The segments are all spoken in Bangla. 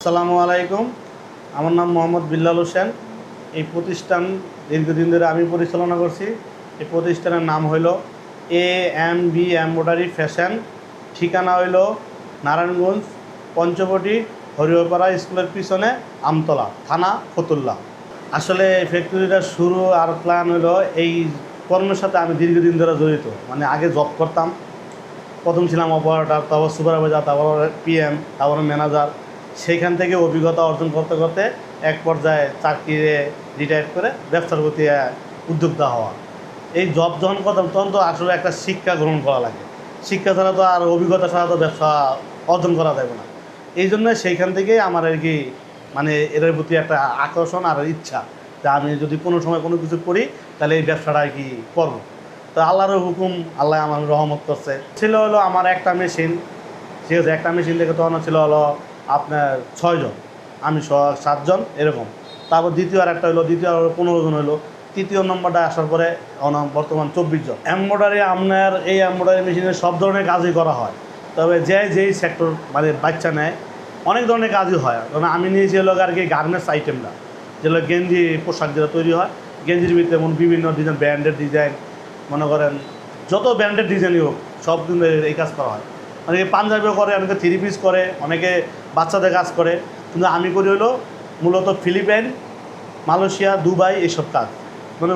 আসসালামু আলাইকুম। আমার নাম মোহাম্মদ বিল্লাল হোসেন। এই প্রতিষ্ঠান দীর্ঘদিন ধরে আমি পরিচালনা করছি। এই প্রতিষ্ঠানের নাম হইল A M B embroidery fashion. ঠিকানা হইল নারায়ণগঞ্জ, পঞ্চবটি, হরিহরপাড়া স্কুলের পিছনে আমতলা, থানা ফতুল্লা। আসলে এই ফ্যাক্টরিটার শুরু আর প্ল্যান হইল এই কর্মের সাথে আমি দীর্ঘদিন ধরে জড়িত। মানে আগে জব করতাম। প্রথম ছিলাম অপারেটার, তারপর সুপারভাইজার, তারপর পিএম তারপর ম্যানেজার। সেইখান থেকে অভিজ্ঞতা অর্জন করতে করতে এক পর্যায়ে চাকরিতে রিটায়ার করে ব্যবসার প্রতি উদ্যোক্তা হওয়া। এই জব যখন করতাম, তখন তো আসলে একটা শিক্ষা গ্রহণ করা লাগে। শিক্ষা ছাড়া তো আর অভিজ্ঞতা ছাড়া তো ব্যবসা অর্জন করা যাবে না। এই জন্য সেইখান থেকেই আমার আর কি মানে এটার প্রতি একটা আকর্ষণ আর ইচ্ছা যে আমি যদি কোনো সময় কোনো কিছু করি, তাহলে এই ব্যবসাটা আর কি করব। তো আল্লাহর হুকুম, আল্লাহ আমার রহমত করছে। ছিল হলো আমার একটা মেশিন ঠিক আছে? একটা মেশিন থেকে তখন ছিল হলো আপনার ছয়জন। আমি সাতজন, এরকম। তারপর দ্বিতীয় আর একটা হলো দ্বিতীয় আর পনেরো জন হলো তৃতীয় নম্বরটা আসার পরে বর্তমান চব্বিশ জন। এমব্রয়ডারি আপনার এই এমব্রয়ডারি মেশিনে সব ধরনের কাজই করা হয়। তবে যে, যেই সেক্টর মানে বাচ্চা নেয়, অনেক ধরনের কাজই হয়। কারণ আমি নিয়েছি হলো আর কি গার্মেন্টস আইটেমটা যেগুলো গেঞ্জি, পোশাক যেটা তৈরি হয়, গেঞ্জির ভিতরে যেমন বিভিন্ন ডিজাইন ব্র্যান্ডের ডিজাইন মনে করেন যত ব্র্যান্ডের ডিজাইনই হোক, সব কিন্তু এই কাজ করা হয়। অনেকে পাঞ্জাবিও করে, অনেকে থ্রি পিস করে, অনেকে বাচ্চাদের কাজ করে। কিন্তু আমি করি হলো মূলত ফিলিপাইন, মালয়েশিয়া, দুবাই এইসব কাজ। মানে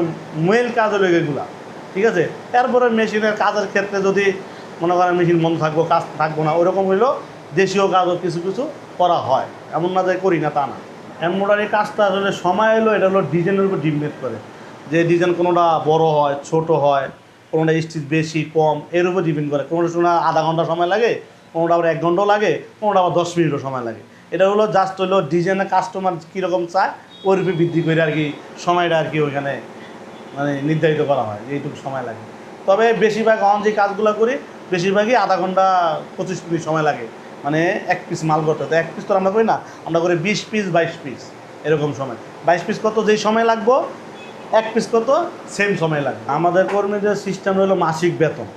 মেল কাজ হলো এগুলা, ঠিক আছে? এরপরে মেশিনের কাজের ক্ষেত্রে যদি মনে করেন মেশিন বন্ধ থাকব, কাজ থাকব না, ওরকম হইল দেশীয় কাজও কিছু কিছু করা হয়। এমন না যে করি না, তা না। এমব্রয়ডারি কাজটা আসলে সময় এলো এটা হলো ডিজাইনের উপর ডিপেন্ড করে। যে ডিজাইন কোনোটা বড় হয়, ছোট হয়, কোনোটা স্টিচ বেশি, কম, এর উপর ডিপেন্ড করে। কোনোটা সময় আধা ঘণ্টা সময় লাগে কোনোটা আবার এক ঘন্টাও লাগে কোনোটা আবার দশ মিনিটও সময় লাগে। এটা হলো জাস্ট হলো ডিজাইনের কাস্টমার কীরকম চায়, ওর উপরে বৃদ্ধি করে আর কি সময়টা আর কি ওইখানে মানে নির্ধারিত করা হয়, এইটুকু সময় লাগে। তবে বেশিরভাগ অন যে কাজগুলো করি, বেশিরভাগই আধা ঘণ্টা পঁচিশ মিনিট সময় লাগে। মানে এক পিস মাল করতে তো এক পিস তো আমরা করি না, আমরা করি বিশ পিস বাইশ পিস এরকম সময়। বাইশ পিস কত যেই সময় লাগবো, এক পিস কত সেম সময় লাগবে। আমাদের কর্মীদের সিস্টেম হলো মাসিক বেতন।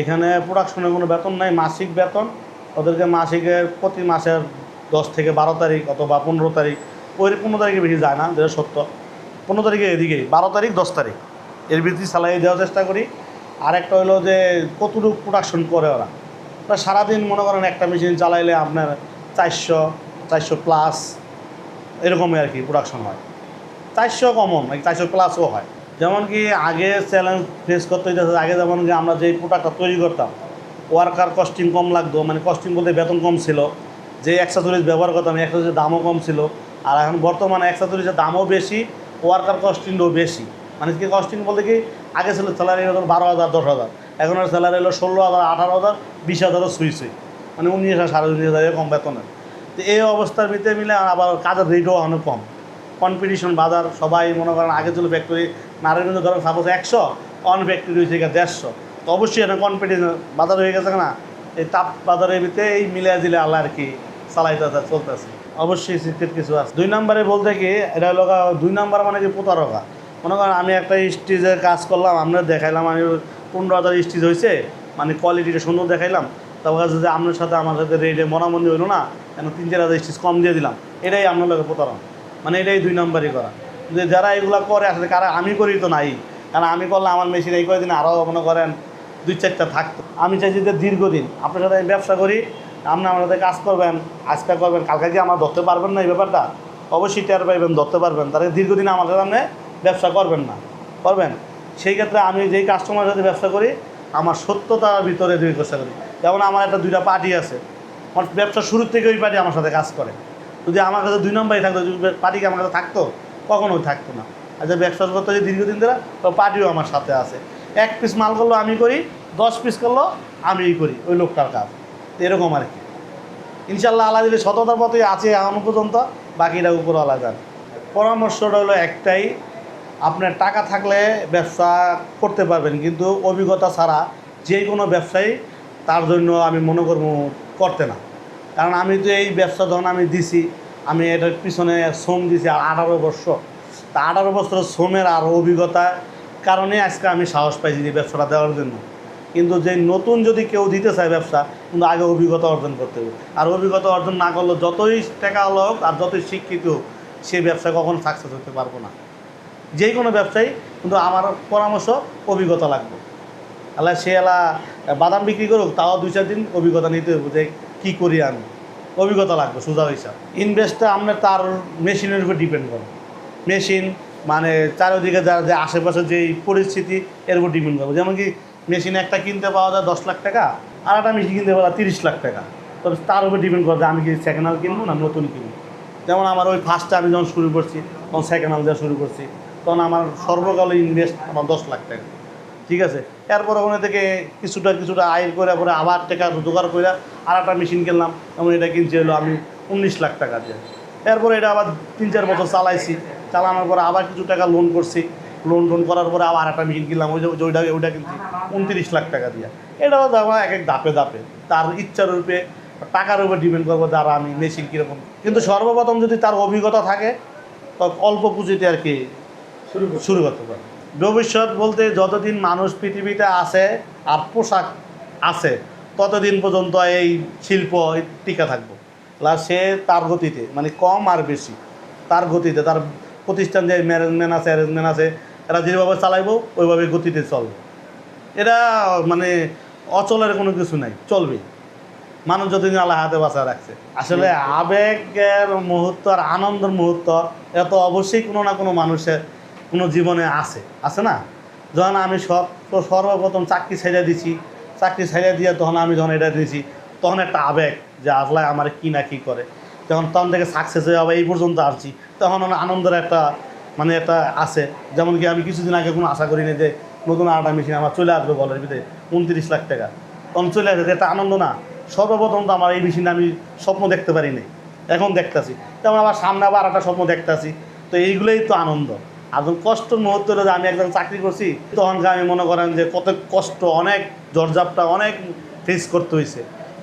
এখানে প্রোডাকশনের কোনো বেতন নাই, মাসিক বেতন ওদেরকে মাসিকের প্রতি মাসের দশ থেকে বারো তারিখ অথবা পনেরো তারিখ, ওই পনেরো তারিখে বেশি যায় না, যেটা সত্য। পনেরো তারিখে এদিকেই, বারো তারিখ, দশ তারিখ। এর ভিত্তি স্যালারি দেওয়ার চেষ্টা করি। আর একটা হলো যে, কতটুকু প্রোডাকশন করে ওরা? ওরা সারাদিন মনে করেন একটা মেশিন চালাইলে আপনার চারশো চারশো প্লাস এরকমই আর কি প্রোডাকশন হয়। চারশো কমন চারশো প্লাসও হয়। যেমন কি আগে চ্যালেঞ্জ ফেস করতে হইতেছে, আগে যেমন কি আমরা যেই প্রোডাক্টটা তৈরি করতাম ওয়ার্কার কস্টিং কম লাগতো মানে কস্টিং বলতে বেতন কম ছিল। যে অ্যাক্সেসরিজ ব্যবহার করতাম অ্যাক্সেসরিজের দামও কম ছিল। আর এখন বর্তমানে অ্যাক্সেসরিজের দামও বেশি ওয়ার্কার কস্টিংও বেশি। মানে কি কস্টিং বলতে কি, আগে ছিল স্যালারি হতো বারো হাজার, দশ হাজার। এখন আর স্যালারি হলো ষোলো হাজার, আঠারো হাজার, বিশ হাজারও সুই সুই। মানে উনিশ হাজার, সাড়ে উনিশ হাজার এরকম বেতনের। তো এই অবস্থার ভিতরে মিলে আবার কাজের রেটও অনেক কম। কম্পিটিশন বাজার, সবাই মনে করেন আগে ছিল ফ্যাক্টরি নারায়ণগঞ্জ ধরেন সাপোজ একশো অন ফ্যাক্টরি হয়েছে দেড়শো। তো অবশ্যই এটা কম্পিটিশন বাজার হয়ে গেছে না এই তাপ বাজারের ভিতরে এই মিলিয়ে দিলে আল্লাহ আর কি চালাইতেছে চলতেছে। অবশ্যই সিক্রেট কিছু আছে। দুই নম্বরে বলতে কি, এটা হলো দুই নম্বর মানে কি প্রতারকা মনে করেন আমি একটা স্টেজের কাজ করলাম আমরা দেখাইলাম, আমি পনেরো হাজার স্টেজ হয়েছে মানে কোয়ালিটিটা সুন্দর দেখাইলাম। তারপর কাছে যে আপনার সাথে আমার সাথে রেটে মনামন্দি হইল না, কেন তিন চার হাজার স্টেজ কম দিয়ে দিলাম। এটাই আপনার লোকের প্রতারণা। মানে এটাই দুই নম্বরই করা। যে যারা এগুলো করে আসলে কারা আমি করি তো নাই। কারণ আমি করলে আমার মেশিন এই কয়েকদিন আরও মনে করেন দুই চারটা থাকতো। আমি চাইছি যে দীর্ঘদিন। আপনার সাথে আমি ব্যবসা করি, আপনি সাথে কাজ করবেন আজকে করবেন, কালকে কি আমার ধরতে পারবেন না এই ব্যাপারটা। অবশ্যই টের পাইবেন, ধরতে পারবেন, তাহলে দীর্ঘদিন আমার সামনে ব্যবসা করবেন না। করবেন? সেই ক্ষেত্রে আমি যেই কাস্টমারের সাথে ব্যবসা করি, আমার সত্যতার ভিতরে দুই চেষ্টা করি যেমন আমার একটা দুইটা পার্টি আছে। আমার ব্যবসা শুরুর থেকে ওই পার্টি আমার সাথে কাজ করে। যদি আমার কাছে দুই নম্বরই থাকতো পার্টি আমার কাছে থাকতো, কখনোই থাকতো না। যে ব্যবসা করতে যে দীর্ঘদিন ধরে, তো পার্টিও আমার সাথে আছে। এক পিস মাল করল আমি করি, দশ পিস করল আমিই করি, ওই লোকটার কাজ। এরকম আর কি। ইনশাল্লাহ আল্লাহ দিলে সততার পথে আছে এখনও পর্যন্ত বাকিটা উপর আল্লাহ যান পরামর্শটা হলো একটাই, আপনার টাকা থাকলে ব্যবসা করতে পারবেন, কিন্তু অভিজ্ঞতা ছাড়া যে কোনো ব্যবসায়ী তার জন্য আমি মনে করব করতে না। কারণ আমি তো এই ব্যবসা যখন আমি দিছি, আমি এটার পিছনে শ্রম দিছি আর আঠারো বছর। তা আঠারো বছর শ্রমের আর অভিজ্ঞতার কারণে আজকে আমি সাহস পাইছি এই ব্যবসাটা দেওয়ার জন্য। কিন্তু যে নতুন যদি কেউ দিতে চায় ব্যবসা, কিন্তু আগে অভিজ্ঞতা অর্জন করতে হবে। আর অভিজ্ঞতা অর্জন না করলে যতই টাকা হোক আর যতই শিক্ষিত হোক, সে ব্যবসা কখনো সাকসেস হতে পারব না। যে কোনো ব্যবসায়ী, কিন্তু আমার পরামর্শ অভিজ্ঞতা লাগবে। আল্লাহ সে এলা বাদাম বিক্রি করুক, তাও দুই চার দিন অভিজ্ঞতা নিতে হবে যে কী করি আমি। অভিজ্ঞতা লাগবে, সোজা হিসাব ইনভেস্টটা আপনার তার মেশিনের উপর ডিপেন্ড করে। মেশিন মানে চারিদিকে যার যে আশেপাশে যে পরিস্থিতি, এর উপর ডিপেন্ড করবে। যেমন কি মেশিন একটা কিনতে পাওয়া যায় দশ লাখ টাকা, আর একটা মেশিন কিনতে পাওয়া যায় তিরিশ লাখ টাকা। তবে তার উপর ডিপেন্ড করবে আমি কি সেকেন্ড হ্যান্ড কিনবো না নতুন কিনবো। যেমন আমার ওই ফার্স্টে আমি যখন শুরু করছি, তখন সেকেন্ড হ্যান্ড দেওয়া শুরু করছি, তখন আমার সর্বকাল ইনভেস্ট আমার দশ লাখ টাকা। ঠিক আছে? এরপর ওখানে থেকে কিছুটা কিছুটা আয় করে পরে আবার টাকা জোগাড় করে আর একটা মেশিন কিনলাম, যেমন এটা কিনছি হলো আমি উনিশ লাখ টাকা দিয়ে। এরপরে এটা আবার তিন চার বছর চালাইছি। চালানোর পরে আবার কিছু টাকা লোন করছি। লোন টোন করার পরে আবার একটা মেশিন কিনলাম ওই যে ওইটা ওইটা কিনছি। উনত্রিশ লাখ টাকা দিয়ে। এটাও দেখো এক এক ধাপে ধাপে। তার ইচ্ছার রূপে টাকার উপর ডিপেন্ড করব যারা আমি মেশিন কীরকম। কিন্তু সর্বপ্রথম যদি তার অভিজ্ঞতা থাকে তো অল্প পুঁজিতে আর কি শুরু শুরু করতে পারে ভবিষ্যৎ বলতে যতদিন মানুষ পৃথিবীতে আছে আর পোশাক আছে ততদিন পর্যন্ত এই শিল্প টিকা থাকব। সে তার গতিতে মানে কম আর বেশি তার গতিতে তার প্রতিষ্ঠান যে ম্যানেজমেন্ট আছে অ্যারেঞ্জমেন্ট আছে এরা যেভাবে চালাইবো ওইভাবে গতিতে চলবে। এটা মানে অচলের কোনো কিছু নাই চলবে। মানুষ যতদিন আল্লাহ হাতে বাঁচা রাখছে। আসলে আবেগের মুহূর্ত আর আনন্দের মুহূর্ত এটা তো অবশ্যই কোনো না কোনো মানুষের কোনো জীবনে আছে। আছে না? যখন আমি সব তো সর্বপ্রথম চাকরি ছেড়ে দিছি চাকরি ছেড়ে দিয়ে তখন আমি যখন এটা দিয়েছি তখন একটা আবেগ যে আল্লাহ আমার কি না কি করে। যখন তখন থেকে সাকসেস হয়ে আবার এই পর্যন্ত আসছি, তখন আনন্দের একটা মানে একটা আছে। যেমন কি আমি কিছুদিন আগে কোনো আশা করিনি যে নতুন আটা মেশিন আমার চলে আসবে বলের ভিতরে, উনত্রিশ লাখ টাকা। তখন চলে আসে একটা আনন্দ না। সর্বপ্রথম তো আমার এই মেশিন আমি স্বপ্ন দেখতে পারি নাই এখন দেখতাছি। তেমন আবার সামনে আবার একটা স্বপ্ন দেখতাছি। তো এইগুলোই তো আনন্দ। আর কষ্টের মুহূর্তে যে আমি একজন চাকরি করছি তখনকে আমি মনে করেন যে কত কষ্ট, অনেক জর্জাপটা অনেক ফেস করতে হয়েছে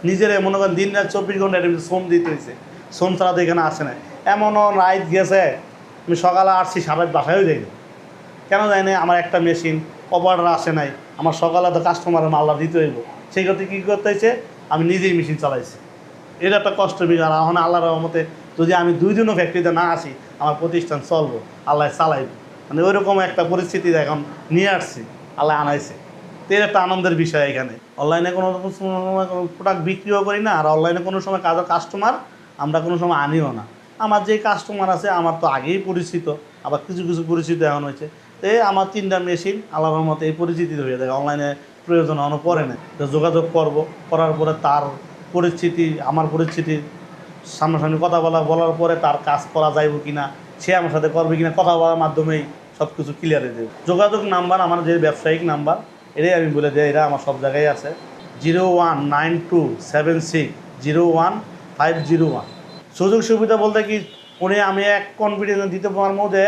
নিজের মনে করেন দিন রাত চব্বিশ ঘণ্টা শ্রম দিতে হয়েছে ছাড়া তো এখানে আসে না। এমনও রাইট গেছে, আমি সকালে আসছি সারা বাসায়ও যাইনি। কেন জানি না আমার একটা মেশিন, অপারেটার আসে নাই। আমার সকালে তো কাস্টমারের মালটা দিতে হইব। সেই ক্ষেত্রে কী করতে হয়েছে? আমি নিজেই মেশিন চালাইছি। এটা একটা কষ্ট বিষয়। এখন আল্লাহর রহমতে যদি আমি দুই দিনও ফ্যাক্টরিতে না আসি, আমার প্রতিষ্ঠান চলবো, আল্লাহ চালাইব। মানে ওইরকম একটা পরিস্থিতি এখন নিয়ে আসছি, আল্লাহ আনাইছে। তো এর একটা আনন্দের বিষয় এখানে। অনলাইনে কোনো প্রোডাক্ট বিক্রিও করি না, আর অনলাইনে কোনো সময় কাজের কাস্টমার আমরা কোনো সময় আনিও না। আমার যে কাস্টমার আছে, আমার তো আগেই পরিচিত, আবার কিছু কিছু পরিচিত এখন হয়েছে। তো আমার তিনটা মেশিন আল্লাহর মতো এই পরিচিতি হয়ে যায় অনলাইনে প্রয়োজন এখনও পরে না। তো যোগাযোগ করব, করার পরে তার পরিস্থিতি আমার পরিস্থিতি সামনাসামনি কথা বলা, বলার পরে তার কাজ করা যাইব কি না সে আমার সাথে করবে কিনা, কথা বলার মাধ্যমেই সব কিছু ক্লিয়ার হয়ে যাবে। যোগাযোগ নাম্বার, আমার যে ব্যবসায়িক নাম্বার, এটাই আমি বলে দিই, এরা আমার সব জায়গায় আছে। Zero one nine two seven six, zero one five zero one সুযোগ সুবিধা বলতে কি উনি আমি এক কনফিডেন্স দিতে পারব যে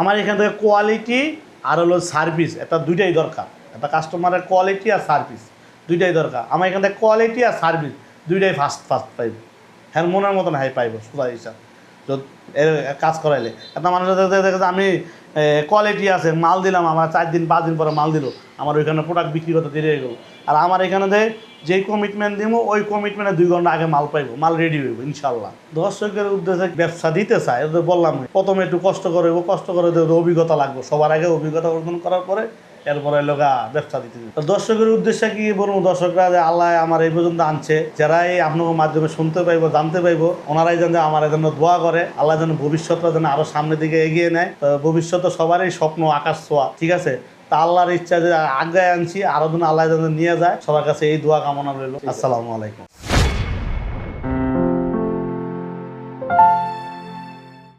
আমার এখান থেকে কোয়ালিটি আর হলো সার্ভিস এটা দুইটাই দরকার। এটা কাস্টমারের কোয়ালিটি আর সার্ভিস দুইটাই দরকার। আমার এখান থেকে কোয়ালিটি আর সার্ভিস দুইটাই ফার্স্ট ফার্স্ট পাইব হ্যাঁ মনের মতন হাই পাইব সোজা হিসাব। কাজ করাইলে। একটা মানুষ দেখে আমি কোয়ালিটি আছে, মাল দিলাম, আমার চার দিন, পাঁচ দিন পরে মাল দিল, আমার ওইখানে প্রোডাক্ট বিক্রি করতে দেরি হয়ে গেল। আর আমার এখানে যে, যেই কমিটমেন্ট দিব ওই কমিটমেন্টে দুই ঘণ্টা আগে মাল পাইবো, মাল রেডি হইব ইনশাল্লাহ দর্শকের উদ্দেশ্যে ব্যবসা দিতে চায় বললাম প্রথমে একটু কষ্ট করে কষ্ট করে অভিজ্ঞতা লাগবে। সবার আগে অভিজ্ঞতা অর্জন করার পরে এরপরে লোকা ব্যবসা দিতে দর্শকের উদ্দেশ্যে কি বলব দর্শকরা যে আল্লাহ আমার এই পর্যন্ত আনছে যারা এই আপনার মাধ্যমে শুনতে পাইবো জানতে পাইবো ওনারাই যেন আমার জন্য দোয়া করে আল্লাহ যেন ভবিষ্যৎটা যেন আরও সামনের দিকে এগিয়ে নেয়। তো ভবিষ্যতে সবারই স্বপ্ন আকাশ ছোঁয়া ঠিক আছে? তা আল্লাহর ইচ্ছা যে আগে আনছি আরও যেন আল্লাহ যেন নিয়ে যায়। সবার কাছে এই দোয়া কামনা রইল। আসসালামু আলাইকুম।